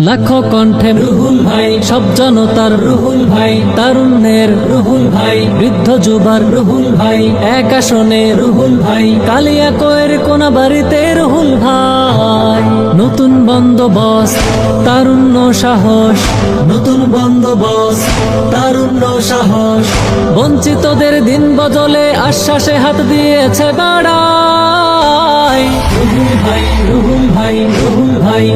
লাখো কণ্ঠে, রুহুল ভাই, সব জনতার রুহুল ভাই, তারুণ্যের রুহুল ভাই, বৃদ্ধ যুবার রুহুল ভাই, এক আসনে রুহুল ভাই, কালিয়া কোয়ের কোন বাড়িতে রুহুল ভাই। নতুন বন্দোবস্ত, তারুণ্য সাহস। নতুন বন্দোবস্ত, তারুণ্য সাহস। বঞ্চিতদের দিন বদলে আশ্বাসে হাত দিয়েছে বাড়াই। রুহুল ভাই রুহুল ভাই রুহুল ভাই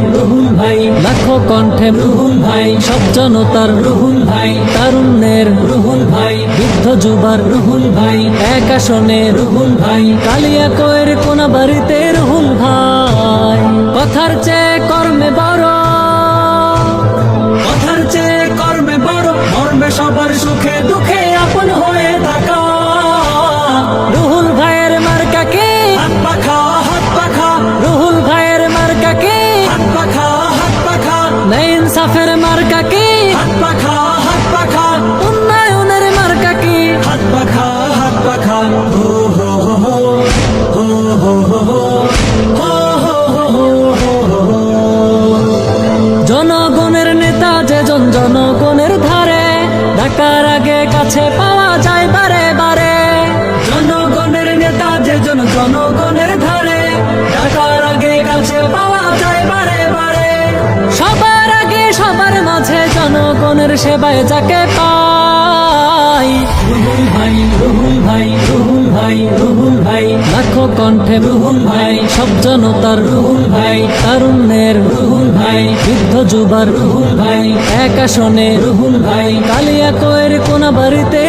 কণ্ঠে রুহুল ভাই, সব জনতার রুহুল ভাই, তারুণ্যের রুহুল ভাই, বৃদ্ধ যুবার রুহুল ভাই, এক আসনে রুহুল ভাই, কালিয়া কয়ের কোন বাড়িতে রুহুল ভাই। কথার চেয়ে কর্মে বড় ইনসাফের মার্কা কি? উন্নয়নের মার্কা কি? হাত পাখা হো। হো হো হো হো হো হো। জনগণের নেতা যেজন জনগণের ধারে ঢাকার আগে কাছে পাওয়া যায় পারে। জনগণের সেবায় যাকে পাই। রুহুল ভাই রুহুল ভাই রুহুল ভাই রুহুল ভাই। লাখো কণ্ঠে রুহুল ভাই সব জনতার রুহুল ভাই তারুণ্যের রুহুল ভাই বৃদ্ধ যুবার রুহুল ভাই এক আসনে রুহুল ভাই। কালিয়া কোয়ের কোন বাড়িতে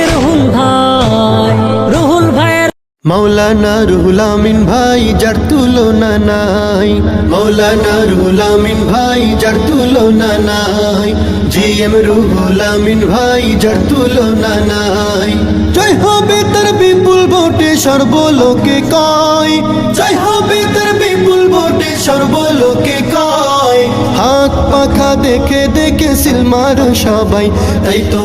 মৌলানা রুহুল আমিন ভাই, যার তুলনা নাই। মৌলানা রুহুল আমিন ভাই, যার তুলনা নাই। জিএম রুহুল আমিন ভাই, যার তুলনা নাই। জয় হবে তার বিপুল ভোটে সর্বলোকে কয়। জয় হবে তার বিপুল ভোটে সর্বলোকে কয়। হাত পাখা দেখে দেখে সিলমার সবাই, তাই তো